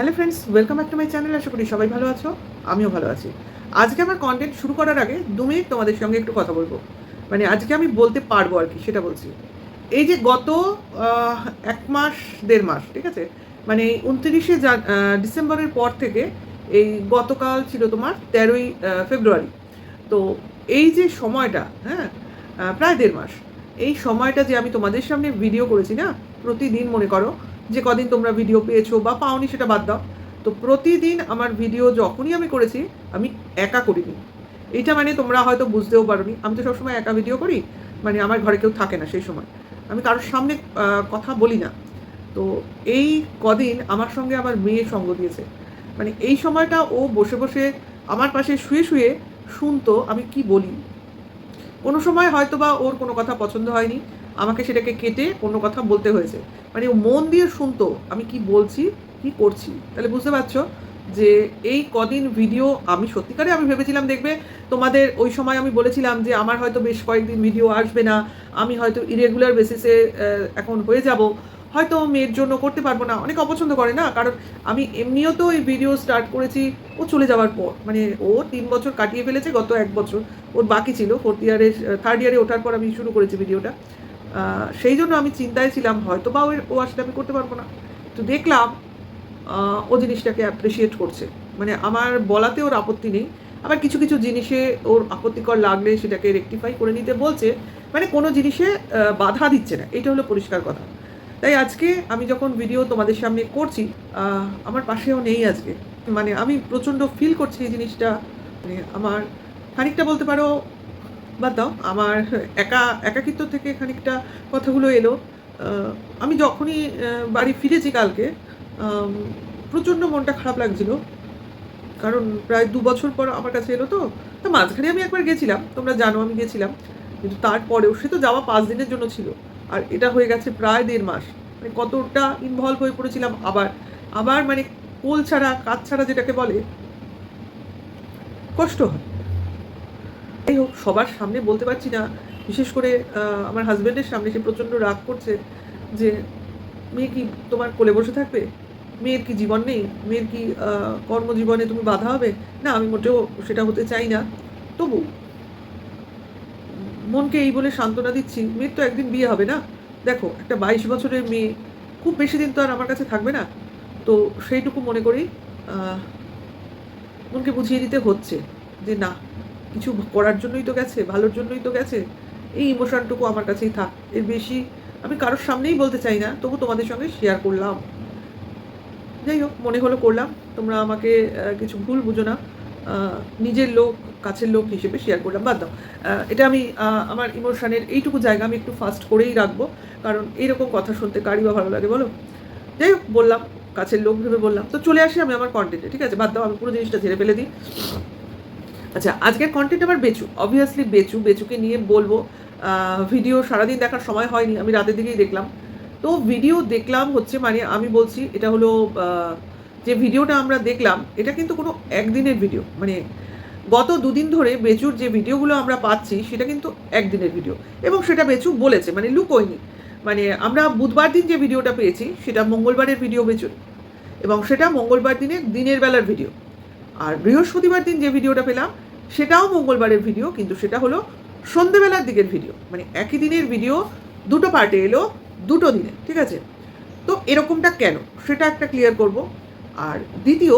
Hello friends welcome back to my channel আশা করি সবাই ভালো আছো? আমিও ভালো আছি। আজকে আমার কন্টেন্ট শুরু করার আগে দু মিনিট তোমাদের সঙ্গে একটু কথা বলব। মানে আজকে আমি বলতে পারব আর কি, সেটা বলছি। এই যে গত এক মাস, দেড় মাস, ঠিক আছে? মানে উনত্রিশে ডিসেম্বরের পর থেকে এই গতকাল ছিল তোমার তেরোই ফেব্রুয়ারি। তো এই যে সময়টা হ্যাঁ প্রায় দেড় মাস, এই সময়টা যে আমি তোমাদের সামনে ভিডিও করেছি না, প্রতিদিন মনে করো যে কদিন তোমরা ভিডিও পেয়েছ বা পাওনি সেটা বাদ দাও। তো প্রতিদিন আমার ভিডিও যখনই আমি করেছি, আমি একা করিনি। এইটা মানে তোমরা হয়তো বুঝতেও পারোনি। আমি তো সবসময় একা ভিডিও করি মানে আমার ঘরে কেউ থাকে না সেই সময়। আমি কারোর সামনে কথা বলি না। তো এই কদিন আমার সঙ্গে আমার মেয়ে সঙ্গ দিয়েছে। মানে এই সময়টা ও বসে বসে আমার পাশে শুয়ে শুয়ে শুনতো আমি কি বলি। কোনো সময় হয়তো বা ওর কোনো কথা পছন্দ হয়নি। আমাকে সেটাকে কেটে অন্য কথা বলতে হয়েছে। মানে ও মন দিয়ে শুনতো, আমি কি বলছি, কি করছি। তাহলে বুঝতে পারছ যে এই কদিন ভিডিও আমি সত্যিকারে আমি ভেবেছিলাম, দেখবে তোমাদের ওই সময় আমি বলেছিলাম যে আমার হয়তো বেশ কয়েকদিন ভিডিও আসবে না, আমি হয়তো ইরেগুলার বেসিসে এখন হয়ে যাব। হয়তো মেয়ের জন্য করতে পারব না, অনেক অপছন্দ করে না, কারণ আমি এমনিও তো এই ভিডিও স্টার্ট করেছি, ও চলে যাওয়ার পর। মানে ও তিন বছর কাটিয়ে ফেলেছে, গত এক বছর। ওর বাকি ছিল ফোর্থ ইয়ারে থার্ড ইয়ারে ওঠার পর আমি শুরু করেছি ভিডিওটা সেই জন্য আমি চিন্তায় ছিলাম হয়তো বা ও আসলে আমি করতে পারব না। তো দেখলাম ও জিনিসটাকে অ্যাপ্রিসিয়েট করছে। মানে আমার বলাতে ওর আপত্তি নেই। আবার কিছু কিছু জিনিসে ওর আপত্তিকর লাগলে সেটাকে রেকটিফাই করে নিতে বলছে। মানে কোনো জিনিসে বাধা দিচ্ছে না। এটা হলো পরিষ্কার কথা। তাই আজকে আমি যখন ভিডিও তোমাদের সামনে করছি আমার পাশেও নেই আজকে। মানে আমি প্রচণ্ড ফিল করছি এই জিনিসটা। মানে আমার খানিকটা বলতে পারো বাদ দাও, আমার একা, একাকিত্ব থেকে খানিকটা কথাগুলো এলো। আমি যখনই বাড়ি ফিরেছি কালকে প্রচণ্ড মনটা খারাপ লাগছিল। কারণ প্রায় দু বছর পর আমার কাছে এলো তো, তা মাঝখানে আমি একবার গেছিলাম, তোমরা জানো আমি গেছিলাম। কিন্তু তারপরেও সে তো যাওয়া পাঁচ দিনের জন্য ছিল। আর এটা হয়ে গেছে প্রায় দেড় মাস। মানে কতটা ইনভলভ হয়ে পড়েছিলাম আবার। আবার মানে কোল ছাড়া কাজ ছাড়া যেটাকে বলে, কষ্ট হয়। যাই হোক, সবার সামনে বলতে পারছি না, বিশেষ করে আমার হাজব্যান্ডের সামনে সে প্রচণ্ড রাগ করছে যে, মেয়ে কি তোমার কোলে বসে থাকবে? মেয়ের কি জীবন নেই? মেয়ের কি কর্মজীবনে তুমি বাধা হবে? না, আমি মোটেও সেটা হতে চাই না। তবু, মনকে এই বলে সান্ত্বনা দিচ্ছি, মেয়ের তো একদিন বিয়ে হবে না। দেখো, একটা বাইশ বছরের মেয়ে, খুব বেশি দিন তো আর আমার কাছে থাকবে না। তো সেইটুকু মনে করি মনকে বুঝিয়ে দিতে হচ্ছে যে, না কিছু করার জন্যই তো গেছে, ভালোর জন্যই তো গেছে। এই ইমোশনটুকু আমার কাছেই থাক, এর বেশি আমি কারোর সামনেই বলতে চাই না, তবু তোমাদের সঙ্গে শেয়ার করলাম। যাই হোক, মনে হলো করলাম, তোমরা আমাকে কিছু ভুল বুঝো না নিজের লোক, কাছের লোক হিসেবে শেয়ার করলাম, বাদ দাও। এটা আমি আমার ইমোশনের এইটুকু জায়গা আমি একটু ফাস্ট করেই রাখব, কারণ এইরকম কথা শুনতে কারই বা ভালো লাগে বলো? যাই হোক, বললাম, কাছের লোক ভেবে বললাম। তো চলে আসি আমি আমার কন্টেন্টে ঠিক আছে? বাদ দাও, আমি পুরো জিনিসটা ঝেড়ে ফেলে দিই। আচ্ছা আজকের কন্টেন্ট আমার বেচু অবভিয়াসলি বেচু, বেচুকে নিয়ে বলব। ভিডিও সারাদিন দেখার সময় হয়নি, আমি রাতের দিকেই দেখলাম। তো ভিডিও দেখলাম হচ্ছে মানে আমি বলছি, এটা হলো যে ভিডিওটা আমরা দেখলাম, এটা কিন্তু কোনো একদিনের ভিডিও মানে গত দুদিন ধরে বেচুর যে ভিডিওগুলো আমরা পাচ্ছি, সেটা কিন্তু একদিনের ভিডিও এবং সেটা বেচু বলেছে মানে লুকোয়নি। মানে আমরা বুধবার দিন যে ভিডিওটা পেয়েছি, সেটা মঙ্গলবারের ভিডিও বেচুর। এবং সেটা মঙ্গলবার দিনে দিনের বেলার ভিডিও আর বৃহস্পতিবার দিন যে ভিডিওটা পেলাম, সেটাও মঙ্গলবারের ভিডিও, কিন্তু সেটা হলো সন্ধেবেলার দিকের ভিডিও। মানে একই দিনের ভিডিও, দুটো পার্টে এলো, দুটো দিনে, ঠিক আছে? তো এরকমটা কেন? সেটা একটা ক্লিয়ার করব। আর দ্বিতীয়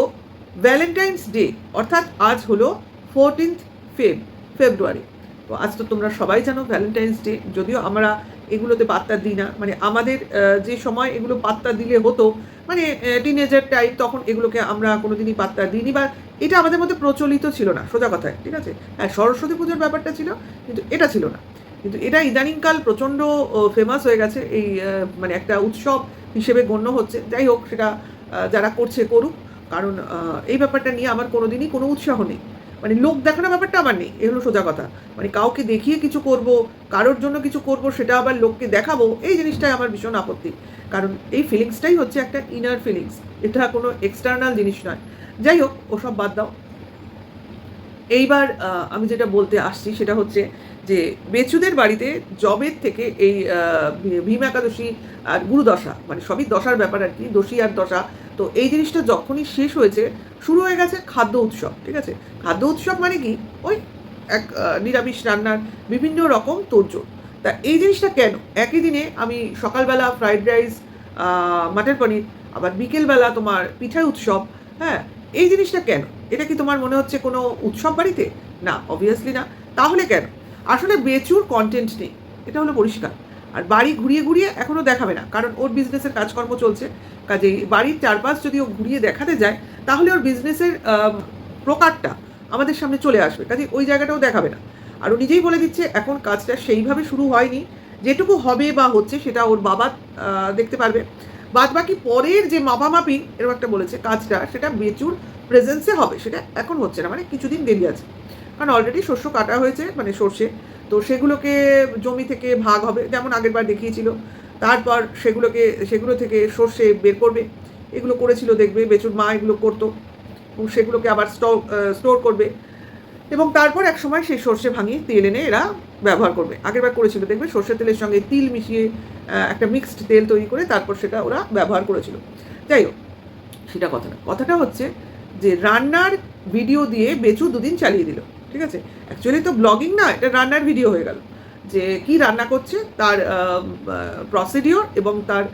ভ্যালেন্টাইন্স ডে অর্থাৎ আজ হলো ফোরটিন্থ ফেব ফেব্রুয়ারি তো আজ তো তোমরা সবাই জানো ভ্যালেন্টাইন্স ডে যদিও আমরা এগুলোতে পাত্তা দিই না। মানে আমাদের যে সময় এগুলো পাত্তা দিলে হতো মানে টিনেজার টাইপ তখন এগুলোকে আমরা কোনো দিনই পাত্তা দিইনি বা এটা আমাদের মধ্যে প্রচলিত ছিল না, সোজা কথায় ঠিক আছে? হ্যাঁ সরস্বতী পুজোর ব্যাপারটা ছিল, কিন্তু এটা ছিল না। কিন্তু এটা ইদানিংকাল প্রচণ্ড ফেমাস হয়ে গেছে, এই মানে একটা উৎসব হিসেবে গণ্য হচ্ছে। যাই হোক, সেটা যারা করছে করুক, কারণ এই ব্যাপারটা নিয়ে আমার কোনোদিনই কোনো উৎসাহ নেই। মানে লোক দেখানো ব্যাপারটা আমার নেই এগুলো সোজা কথা। মানে কাউকে দেখিয়ে কিছু করব, কারোর জন্য কিছু করব, সেটা আবার লোককে দেখাবো, এই জিনিসটাই আমার ভীষণ আপত্তি। কারণ এই ফিলিংসটাই হচ্ছে একটা ইনার ফিলিংস এটা কোনো এক্সটার্নাল জিনিস নয়। যাই হোক, ওসব বাদ দাও। এইবার আমি যেটা বলতে আসছি সেটা হচ্ছে যে বেচুদের বাড়িতে জবের থেকে এই ভীম একাদশী আর গুরুদশা মানে সবই দশার ব্যাপার আর কি, দোষী আর দশা তো এই জিনিসটা যখনই শেষ হয়েছে, শুরু হয়ে গেছে খাদ্য উৎসব, ঠিক আছে? খাদ্য উৎসব মানে কি? ওই এক নিরামিষ রান্নার বিভিন্ন রকম তোড়জোড়। তা এই জিনিসটা কেন? একই দিনে আমি সকালবেলা ফ্রাইড রাইস মাটার পনির, আবার বিকেলবেলা তোমার পিঠা উৎসব হ্যাঁ? এই জিনিসটা কেন? এটা কি তোমার মনে হচ্ছে কোনো উৎসব বাড়িতে? না অবভিয়াসলি না। তাহলে কেন? আসলে বেচুর কন্টেন্ট নেই। এটা হলো পরিষ্কার। আর বাড়ি ঘুরিয়ে ঘুরিয়ে এখনও দেখাবে না, কারণ ওর বিজনেসের কাজকর্ম চলছে। কাজেই বাড়ির চারপাশ যদি ও ঘুরিয়ে দেখাতে যায়, তাহলে ওর বিজনেসের প্রকারটা আমাদের সামনে চলে আসবে। কাজে ওই জায়গাটাও দেখাবে না। আর ও নিজেই বলে দিচ্ছে, এখন কাজটা সেইভাবে শুরু হয়নি। যেটুকু হবে বা হচ্ছে সেটা ওর বাবা দেখতে পারবে। বাদ বাকি পরের যে মাপামাপি, এরকম একটা বলেছে, কাজটা সেটা বেচুর প্রেজেন্সে হবে। সেটা এখন হচ্ছে না মানে কিছুদিন দেরি আছে। কারণ অলরেডি শস্য কাটা হয়েছে মানে সর্ষে। তো সেগুলোকে জমি থেকে ভাগ হবে, যেমন আগের বার দেখিয়েছিল। তারপর সেগুলোকে, সেগুলো থেকে সর্ষে বের করবে। এগুলো করেছিল দেখবে, বেচুর মা এগুলো করতো। এবং সেগুলোকে আবার স্টোর স্টোর করবে। এবং তারপর এক সময় সেই সর্ষে ভাঙিয়ে তেল এনে এরা ব্যবহার করবে। আগেরবার করেছিল, দেখবে সর্ষে তেলের সঙ্গে তিল মিশিয়ে একটা মিক্সড তেল তৈরি করে তারপর সেটা ওরা ব্যবহার করেছিল। যাই হোক, সেটা কথা না। কথাটা হচ্ছে যে রান্নার ভিডিও দিয়ে বেচু দুদিন চালিয়ে দিল। ঠিক আছে? অ্যাকচুয়ালি তো ব্লগিং না, এটা রান্নার ভিডিও হয়ে গেল। যে কি রান্না করছে, তার প্রসিডিওর এবং তার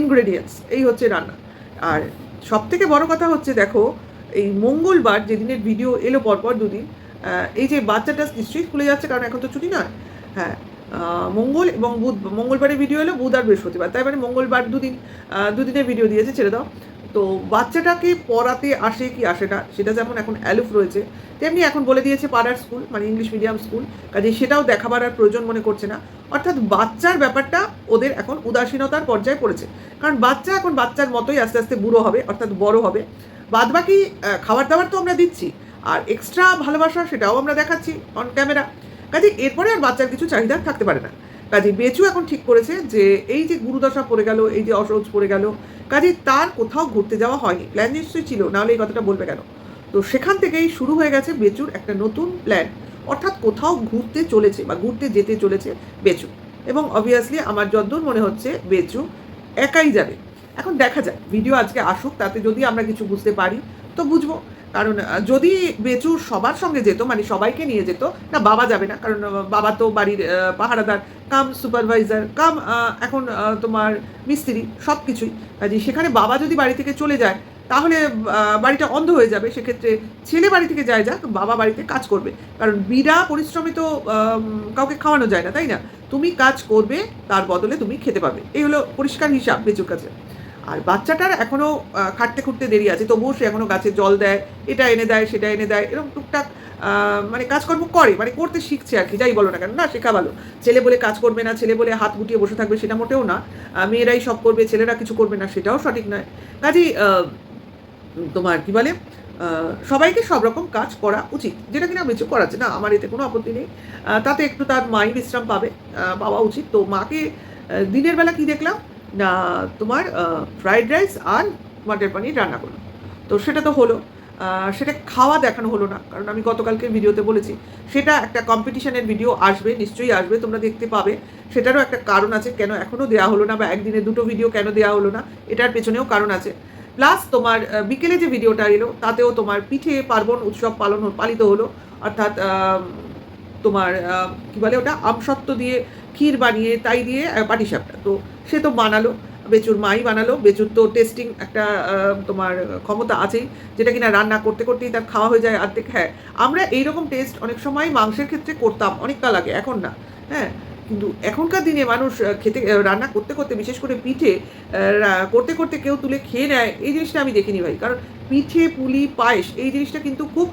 ইনগ্রেডিয়েন্টস এই হচ্ছে রান্না। আর সব থেকে বড় কথা হচ্ছে, দেখো, এই মঙ্গলবার যেদিনের ভিডিও এলো পরপর দুদিন এই যে বাচ্চাটা নিশ্চয়ই স্কুলে যাচ্ছে, কারণ এখন তো ছুটি নয় হ্যাঁ মঙ্গল এবং বুধ, মঙ্গলবারের ভিডিও এলো, বুধ আর বৃহস্পতিবার তাই মানে মঙ্গলবার দুদিন দুদিনের ভিডিও দিয়েছে, ছেড়ে দাও। তো বাচ্চাটাকে পড়াতে আসে কি আসে না, সেটা যেমন এখন অ্যালুফ রয়েছে, তেমনি এখন বলে দিয়েছে পাড়ার স্কুল মানে ইংলিশ মিডিয়াম স্কুল কাজে সেটাও দেখাবার আর প্রয়োজন মনে করছে না। অর্থাৎ বাচ্চার ব্যাপারটা ওদের এখন উদাসীনতার পর্যায়ে পড়েছে। কারণ বাচ্চা এখন বাচ্চার মতোই আস্তে আস্তে বুড়ো হবে, অর্থাৎ বড় হবে। বাদ বাকি খাবার দাবার তো আমরা দিচ্ছি, আর এক্সট্রা ভালোবাসা সেটাও আমরা দেখাচ্ছি অন ক্যামেরা কাজে এরপরে আর বাচ্চার কিছু চাহিদা থাকতে পারে না। কাজে বেচু এখন ঠিক করেছে যে এই যে গুরুদশা পড়ে গেল, এই যে অসহজ পড়ে গেল, কাজে তার কোথাও ঘুরতে যাওয়া হয়নি। প্ল্যান নিশ্চয়ই ছিল, নাহলে এই কথাটা বলবে কেন? তো সেখান থেকেই শুরু হয়ে গেছে বেচুর একটা নতুন প্ল্যান অর্থাৎ কোথাও ঘুরতে চলেছে বা ঘুরতে যেতে চলেছে বেচু। এবং অবভিয়াসলি আমার যদ্দূর মনে হচ্ছে বেচু একাই যাবে। এখন দেখা যাক ভিডিও আজকে আসুক, তাতে যদি আমরা কিছু বুঝতে পারি তো বুঝব। কারণ যদি বেচু সবার সঙ্গে যেত মানে সবাইকে নিয়ে যেত, না বাবা যাবে না। কারণ বাবা তো বাড়ির পাহারাদার, কাম সুপারভাইজার, কাম এখন তোমার মিস্ত্রি সব কিছুই কাজে সেখানে বাবা যদি বাড়ি থেকে চলে যায়, তাহলে বাড়িটা অন্ধ হয়ে যাবে। সেক্ষেত্রে ছেলে বাড়ি থেকে যায় যাক, বাবা বাড়িতে কাজ করবে। কারণ বিনা পরিশ্রমে তো কাউকে খাওয়ানো যায় না, তাই না? তুমি কাজ করবে, তার বদলে তুমি খেতে পাবে। এই হলো পরিষ্কার হিসাব বেচুর কাছে। আর বাচ্চাটার এখনও খাটতে খুঁটতে দেরি আছে, তবুও সে এখনও গাছে জল দেয়, এটা এনে দেয়, সেটা এনে দেয়, এরকম টুকটাক মানে কাজকর্ম করে মানে করতে শিখছে আর কি, যাই বলো না কেন, না শেখা ভালো। ছেলে বলে কাজ করবে না, ছেলে বলে হাত গুটিয়ে বসে থাকবে, সেটা মোটেও না মেয়েরাই সব করবে, ছেলেরা কিছু করবে না, সেটাও সঠিক নয়। কাজেই তোমার কি বলে সবাইকে সব রকম কাজ করা উচিত, যেটা কিনা বেঁচে করাচ্ছে না আমার এতে কোনো আপত্তি নেই তাতে একটু তার মাই বিশ্রাম পাবে পাওয়া উচিত। তো মাকে দিনের বেলা কি দেখলাম? তোমার ফ্রাইড রাইস আর মাটার পানির রান্না করল তো সেটা তো হলো। সেটা খাওয়া দেখানো হলো না, কারণ আমি গতকালকে ভিডিওতে বলেছি, সেটা একটা কম্পিটিশনের ভিডিও আসবে, নিশ্চয়ই আসবে, তোমরা দেখতে পাবে। সেটারও একটা কারণ আছে, কেন এখনও দেওয়া হলো না, বা একদিনে দুটো ভিডিও কেন দেওয়া হলো না, এটার পেছনেও কারণ আছে। প্লাস তোমার বিকেলে যে ভিডিওটা এলো, তাতেও তোমার পিঠে পার্বণ উৎসব পালন, পালিত হলো। অর্থাৎ তোমার কি বলে ওটা, আমসত্ত্ব দিয়ে ক্ষীর বানিয়ে, তাই দিয়ে পাটিসাপটা তো সে তো বানালো, বেচুর মাই বানালো। বেচুর তো টেস্টিং একটা তোমার ক্ষমতা আছেই, যেটা কিনা রান্না করতে করতেই তার খাওয়া হয়ে যায় অর্ধেক হ্যাঁ আমরা এইরকম টেস্ট অনেক সময় মাংসের ক্ষেত্রে করতাম অনেক কাল আগে এখন না। হ্যাঁ কিন্তু এখনকার দিনে মানুষ খেতে রান্না করতে করতে, বিশেষ করে পিঠে করতে করতে কেউ তুলে খেয়ে নেয়, এই জিনিসটা আমি দেখিনি ভাই। কারণ পিঠে, পুলি, পায়েস, এই জিনিসটা কিন্তু খুব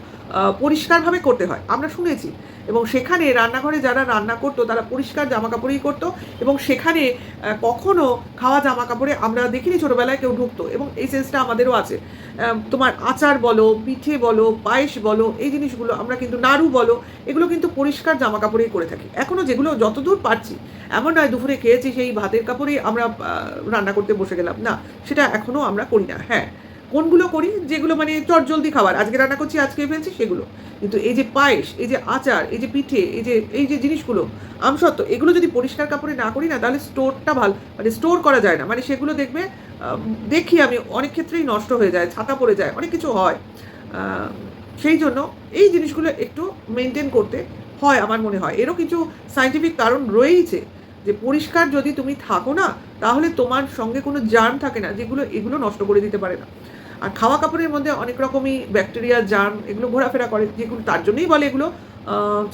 পরিষ্কারভাবে করতে হয়। আমরা শুনেছি। এবং সেখানে রান্নাঘরে যারা রান্না করতো, তারা পরিষ্কার জামা কাপড়ই করতো এবং সেখানে কখনো খাওয়া জামা কাপড়ে আমরা দেখিনি ছোটোবেলায় কেউ ঢুকতো। এবং এই সেন্সটা আমাদেরও আছে। তোমার আচার বলো, পিঠে বলো, পায়েস বলো, এই জিনিসগুলো আমরা কিন্তু নাড়ু বলো, এগুলো কিন্তু পরিষ্কার জামা কাপড়েই করে থাকি। এখনও যেগুলো যতদূর পারছি, এমন নয় দুপুরে খেয়েছি সেই ভাতের কাপড়েই আমরা রান্না করতে বসে গেলাম। না, সেটা এখনও আমরা করি না। হ্যাঁ কোনগুলো করি? যেগুলো মানে চটজলদি খাবার। আজকে রান্না করছি, আজকে ফেলছি, সেগুলো। কিন্তু এই যে পায়েস, এই যে আচার, এই যে পিঠে, এই যে এই যে জিনিসগুলো, আমসত্ত্ব, এগুলো যদি পরিষ্কার কাপড়ে না করি না, তাহলে স্টোরটা ভালো মানে স্টোর করা যায় না। মানে সেগুলো দেখবে দেখি আমি, অনেক ক্ষেত্রেই নষ্ট হয়ে যায়, ছাতা পড়ে যায়, অনেক কিছু হয়। সেই জন্য এই জিনিসগুলো একটু মেনটেন করতে হয় আমার মনে হয়। এরও কিছু সাইন্টিফিক কারণ রয়েইছে যে পরিষ্কার যদি তুমি থাকো না, তাহলে তোমার সঙ্গে কোনো জার্ম থাকে না, যেগুলো, এগুলো নষ্ট করে দিতে পারে না। আর খাওয়া কাপড়ের মধ্যে অনেক রকমই ব্যাকটেরিয়া জার্ম এগুলো ঘোরাফেরা করে। যেগুলো তার জন্যই বলে এগুলো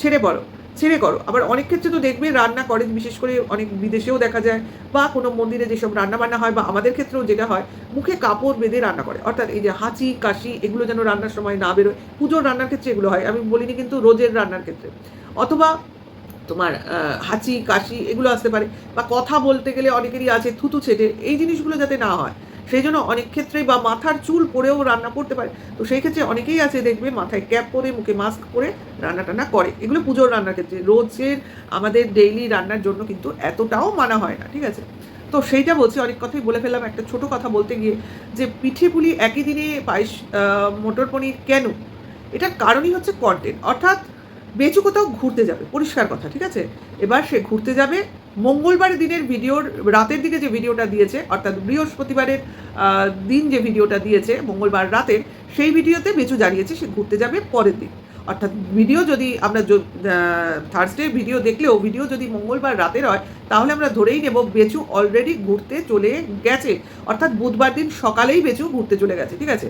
ছেড়ে পড়ো, ছেড়ে করো। আবার অনেক ক্ষেত্রে তো দেখবে রান্না করে, বিশেষ করে অনেক বিদেশেও দেখা যায়, বা কোনো মন্দিরে যেসব রান্না বান্না হয় বা আমাদের ক্ষেত্রেও যেটা হয়, মুখে কাপড় বেঁধে রান্না করে। অর্থাৎ এই যে হাঁচি, কাশি, এগুলো যেন রান্নার সময় না বেরোয়। পুজোর রান্নার ক্ষেত্রে এগুলো হয়। আমি বলিনি কিন্তু রোজের রান্নার ক্ষেত্রে। অথবা তোমার হাঁচি, কাশি এগুলো আসতে পারে। বা কথা বলতে গেলে অনেকেরই আছে থুতু ছেটে। এই জিনিসগুলো যাতে না হয়। সেই জন্য অনেক ক্ষেত্রেই বা মাথার চুল পরেও রান্না করতে পারে। তো সেই ক্ষেত্রে অনেকেই আছে দেখবে মাথায় ক্যাপ পরে, মুখে মাস্ক পরে রান্না টান্না করে। এগুলো পুজোর রান্নার ক্ষেত্রে। রোজের আমাদের ডেইলি রান্নার জন্য কিন্তু এতটাও মানা হয় না, ঠিক আছে? তো সেইটা বলছি, অনেক কথাই বলে ফেললাম। একটা ছোট কথা বলতে গিয়ে যে পিঠে পুলি একই দিনে পায়েস মটর পনির কেন? এটার কারণই হচ্ছে কন্টেন্ট অর্থাৎ বেচু কোথাও ঘুরতে যাবে, পরিষ্কার কথা, ঠিক আছে? এবার সে ঘুরতে যাবে। মঙ্গলবার দিনের ভিডিওর, রাতের দিকে যে ভিডিওটা দিয়েছে, অর্থাৎ বৃহস্পতিবারের দিন যে ভিডিওটা দিয়েছে, মঙ্গলবার রাতের, সেই ভিডিওতে বেচু জানিয়েছে সে ঘুরতে যাবে পরের দিন। অর্থাৎ ভিডিও যদি আমরা থার্সডে ভিডিও দেখলেও ভিডিও যদি মঙ্গলবার রাতের হয়, তাহলে আমরা ধরেই নেব বেচু অলরেডি ঘুরতে চলে গেছে। অর্থাৎ বুধবার দিন সকালেই বেচু ঘুরতে চলে গেছে, ঠিক আছে?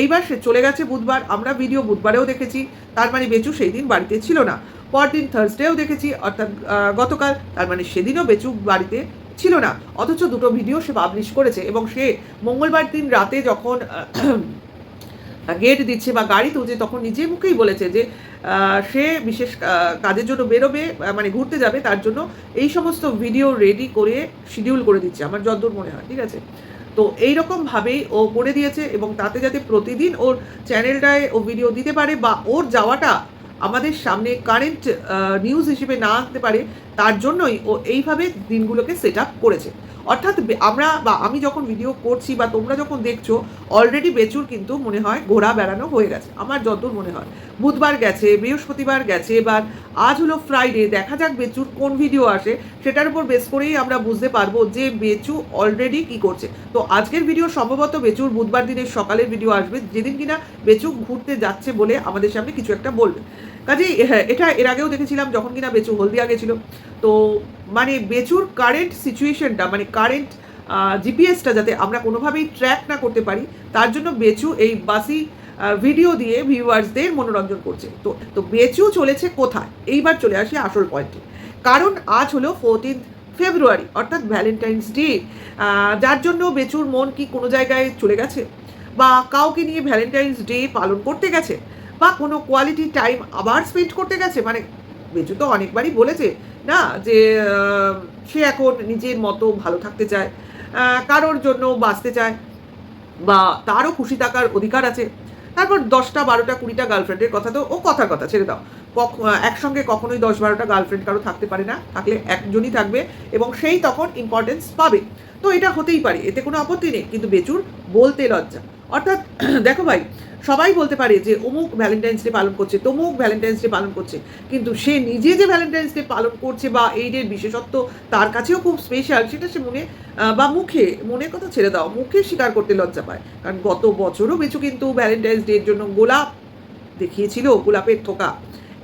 এইবার সে চলে গেছে বুধবার, আমরা ভিডিও বুধবারেও দেখেছি। তার মানে বেচু সেই দিন বাড়িতে ছিল না। পরদিন থার্সডেও দেখেছি, অর্থাৎ গতকাল, তার মানে সেদিনও বেচু বাড়িতে ছিল না। অথচ দুটো ভিডিও সে পাবলিশ করেছে এবং সে মঙ্গলবার দিন রাতে যখন গেট দিচ্ছে বা গাড়ি তুলছে, তখন নিজে মুখেই বলেছে যে সে বিশেষ কাজের জন্য বেরোবে মানে ঘুরতে যাবে, তার জন্য এই সমস্ত ভিডিও রেডি করে শিডিউল করে দিচ্ছে, আমার যদ্দূর মনে হয়, ঠিক আছে? তো এইরকমভাবেই ও করে দিয়েছে এবং তাতে যাতে প্রতিদিন ওর চ্যানেলটায় ও ভিডিও দিতে পারে বা ওর যাওয়াটা আমাদের সামনে কারেন্ট নিউজ হিসেবে না আনতে পারে, তার জন্যই ও এইভাবে দিনগুলোকে সেট আপ করেছে। অর্থাৎ আমরা বা আমি যখন ভিডিও করছি বা তোমরা যখন দেখছ অলরেডি বেচুর কিন্তু মনে হয় ঘোরা বেড়ানো হয়ে গেছে। আমার যতদূর মনে হয়। বুধবার গেছে, বৃহস্পতিবার গেছে, এবার আজ হলো ফ্রাইডে দেখা যাক বেচুর কোন ভিডিও আসে, সেটার উপর বেস করেই আমরা বুঝতে পারব যে বেচু অলরেডি কি করছে। তো আজকের ভিডিও সম্ভবত বেচুর বুধবার দিনের সকালের ভিডিও আসবে, যেদিন কিনা বেচু ঘুরতে যাচ্ছে বলে আমাদের সামনে কিছু একটা বলবে। কাজেই হ্যাঁ, এটা এর আগেও দেখেছিলাম যখন কিনা বেচু হলদিয়া গেছিল। তো মানে বেচুর কারেন্ট সিচুয়েশনটা মানে কারেন্ট জিপিএসটা যাতে আমরা কোনোভাবেই ট্র্যাক না করতে পারি তার জন্য বেচু এই বাসি ভিডিও দিয়ে ভিউয়ার্সদের মনোরঞ্জন করছে। তো তো বেচু চলেছে কোথায়? এইবার চলে আসি আসল পয়েন্টে কারণ আজ হলো ফোরটিন্থ ফেব্রুয়ারি অর্থাৎ ভ্যালেন্টাইন্স ডে যার জন্য বেচুর মন কি কোনো জায়গায় চলে গেছে? বা কাউকে নিয়ে ভ্যালেন্টাইন্স ডে পালন করতে গেছে? বা কোনো কোয়ালিটি টাইম আবার স্পেন্ড করতে গেছে? মানে বেচু তো অনেকবারই বলেছে, না? যে সে এখন নিজের মতো ভালো থাকতে চায় কারোর জন্য বাঁচতে চায়, বা তারও খুশি থাকার অধিকার আছে। তারপর দশটা বারোটা কুড়িটা গার্লফ্রেন্ডের কথা তো ও কথার কথা ছেড়ে দাও। একসঙ্গে কখনোই দশ বারোটা গার্লফ্রেন্ড কারও থাকতে পারে না, থাকলে একজনই থাকবে এবং সেই তখন ইম্পর্টেন্স পাবে। তো এটা হতেই পারে, এতে কোনো আপত্তি নেই। কিন্তু বেচুর বলতে লজ্জা। অর্থাৎ, দেখো ভাই, সবাই বলতে পারে যে অমুক ভ্যালেন্টাইন্স ডে পালন করছে, তমুক ভ্যালেন্টাইন্স ডে পালন করছে, কিন্তু সে নিজে যে ভ্যালেন্টাইন্স ডে পালন করছে বা এই ডের বিশেষত্ব তার কাছেও খুব স্পেশাল সেটা সে মনে বা মুখে, মনের কথা ছেড়ে দাও, মুখে স্বীকার করতে লজ্জা পায়। কারণ গত বছরও কিছু কিন্তু ভ্যালেন্টাইন্স ডের জন্য গোলাপ দেখিয়েছিল, গোলাপের থোকা।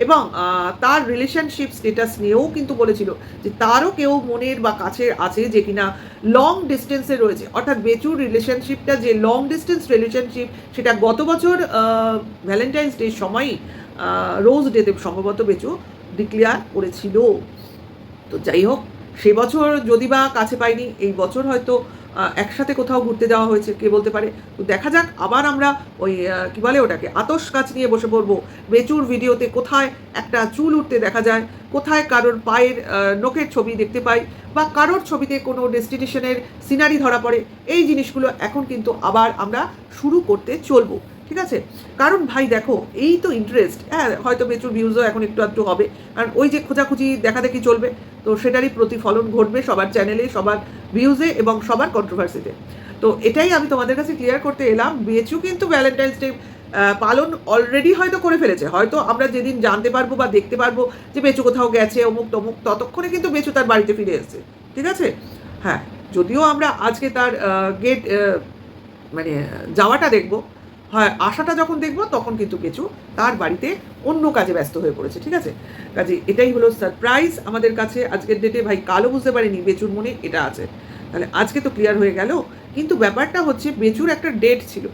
এবং তার রিলেশনশিপ স্টেটাস নিয়েও কিন্তু বলেছিল যে তারও কেউ মনের বা কাছের আছে যে কিনা লং ডিস্টেন্সে রয়েছে। অর্থাৎ বেচুর রিলেশনশিপটা যে লং ডিস্টেন্স রিলেশনশিপ সেটা গত বছর ভ্যালেন্টাইন্স ডে সময়ই রোজ ডেতে সম্ভবত বেচু ডিক্লেয়ার করেছিল। তো যাই হোক, সে বছর যদি বা কাছে পাইনি এই বছর হয়তো একসাথে কোথাও ঘুরতে যাওয়া হয়েছে, কে বলতে পারে? তো দেখা যাক, আবার আমরা ওই কী বলে ওটাকে আতস কাজ নিয়ে বসে পড়ব। বেচুর ভিডিওতে কোথায় একটা চুল উঠতে দেখা যায়, কোথায় কারোর পায়ের নোকের ছবি দেখতে পাই বা কারোর ছবিতে কোনো ডেস্টিনেশনের সিনারি ধরা পড়ে, এই জিনিসগুলো এখন কিন্তু আবার আমরা শুরু করতে চলবো। ঠিক আছে? কারণ ভাই দেখো, এই তো ইন্টারেস্ট হ্যাঁ হয়তো বেচুর ভিউজও এখন একটু একটু হবে। কারণ ওই যে খোঁজাখুঁজি দেখা দেখি চলবে। তো সেটারই প্রতিফলন ঘটবে সবার চ্যানেলে সবার ভিউজে এবং সবার কন্ট্রোভার্সিতে তো। এটাই আমি তোমাদের কাছে ক্লিয়ার করতে এলাম। বেচু কিন্তু ভ্যালেন্টাইন্স ডে পালন অলরেডি হয়তো করে ফেলেছে। হয়তো আমরা যেদিন জানতে পারব বা দেখতে পারব যে বেচু কোথাও গেছে, অমুক তমুক, ততক্ষণে কিন্তু বেচু তার বাড়িতে ফিরে এসেছে। ঠিক আছে? হ্যাঁ যদিও আমরা আজকে তার গেট মানে যাওয়াটা দেখব। হয়, আশাটা যখন দেখব তখন কিন্তু বেচু তার বাড়িতে অন্য কাজে ব্যস্ত হয়ে পড়েছে, ঠিক আছে? কাজে এটাই হলো সারপ্রাইজ আমাদের কাছে আজকের ডেটে ভাই কালো বুঝতে পারিনি বেচুর মনে এটা আছে। তাহলে আজকে তো ক্লিয়ার হয়ে গেল। কিন্তু ব্যাপারটা হচ্ছে বেচুর একটা ডেট ছিল,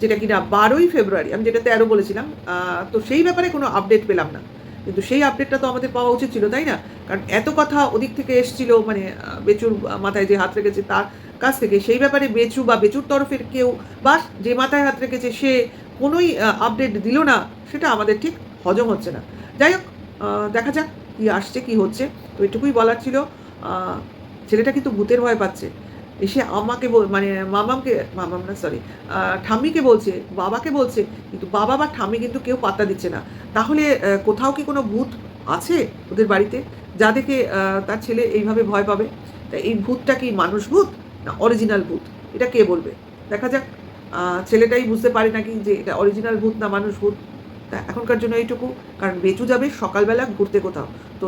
যেটা কিনা বারোই ফেব্রুয়ারি, আমি যেটা তেরো বলেছিলাম তো সেই ব্যাপারে কোনো আপডেট পেলাম না। কিন্তু সেই আপডেটটা তো আমাদের পাওয়া উচিত ছিল, তাই না? কারণ এত কথা ওদিক থেকে এসছিল মানে বেচুর মাথায় যে হাত রেখেছে, তার কাছ থেকে সেই ব্যাপারে বেচু বা বেচুর তরফের কেউ বা যে মাথায় হাত রেখেছে সে কোনোই আপডেট দিল না, সেটা আমাদের ঠিক হজম হচ্ছে না। যাই হোক দেখা যাক কী আসছে, কি হচ্ছে। তো এটুকুই বলার ছিল ছেলেটা কিন্তু ভূতের ভয় পাচ্ছে। এসে আমাকে মানে মামামকে, মামাম না সরি ঠাম্মিকে বলছে, বাবাকে বলছে, কিন্তু বাবা বা ঠাম্মি কিন্তু কেউ পাত্তা দিচ্ছে না। তাহলে কোথাও কি কোনো ভূত আছে ওদের বাড়িতে? যা দেখে তার ছেলে এইভাবে ভয় পাবে? তা এই ভূতটা কি মানুষ ভূত? না অরিজিনাল ভূত। এটা কে বলবে? দেখা যাক। ছেলেটাই বুঝতে পারে নাকি যে এটা অরিজিনাল ভূত না মানুষ ভূত। তা এখনকার জন্য এইটুকু। কারণ বেচু যাবে সকালবেলা ঘুরতে কোথাও। তো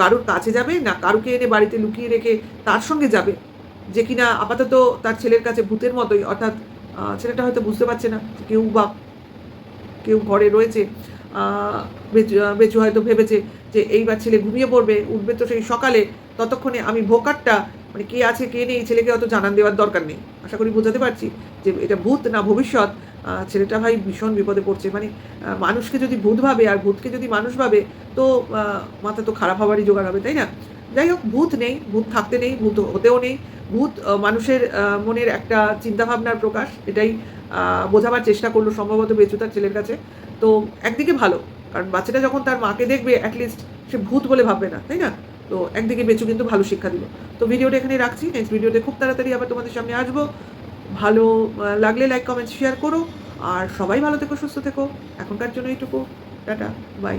কারোর কাছে যাবে না কারুকে এনে বাড়িতে লুকিয়ে রেখে তার সঙ্গে যাবে? যে কিনা আপাতত তার ছেলের কাছে ভূতের মতোই। অর্থাৎ ছেলেটা হয়তো বুঝতে পারছে না কেউ বা কেউ ঘরে রয়েছে। বেচু হয়তো ভেবেছে যে এইবার ছেলে ঘুমিয়ে পড়বে, উঠবে তো সেই সকালে। ততক্ষণে আমি ভোকারটা মানে কে আছে, কে নেই, ছেলেকে অত জানান দেওয়ার দরকার নেই। আশা করি বোঝাতে পারছি যে এটা ভূত না ভবিষ্যৎ। ছেলেটা ভাই ভীষণ বিপদে পড়ছে। মানে মানুষকে যদি ভূত ভাবে আর ভূতকে যদি মানুষ ভাবে, তো মাথা তো খারাপ হওয়ারই জোগাড় হবে, তাই না? যাই হোক, ভূত নেই, ভূত থাকতে নেই, ভূত হতেও নেই। ভূত মানুষের মনের একটা চিন্তাভাবনার প্রকাশ, এটাই বোঝাবার চেষ্টা করল সম্ভবত বেচু তার ছেলের কাছে। তো একদিকে ভালো, কারণ বাচ্চাটা যখন তার মাকে দেখবে অ্যাটলিস্ট সে ভূত বলে ভাববে না, তাই না? তো একদিকে বেচু কিন্তু ভালো শিক্ষা দিল। তো ভিডিওটা এখানে রাখছি। নেক্সট ভিডিওতে খুব তাড়াতাড়ি আবার তোমাদের সামনে আসব। ভালো লাগলে লাইক কমেন্ট শেয়ার করো। আর সবাই ভালো থেকো, সুস্থ থেকো। এখনকার জন্য এইটুকু। Tata bye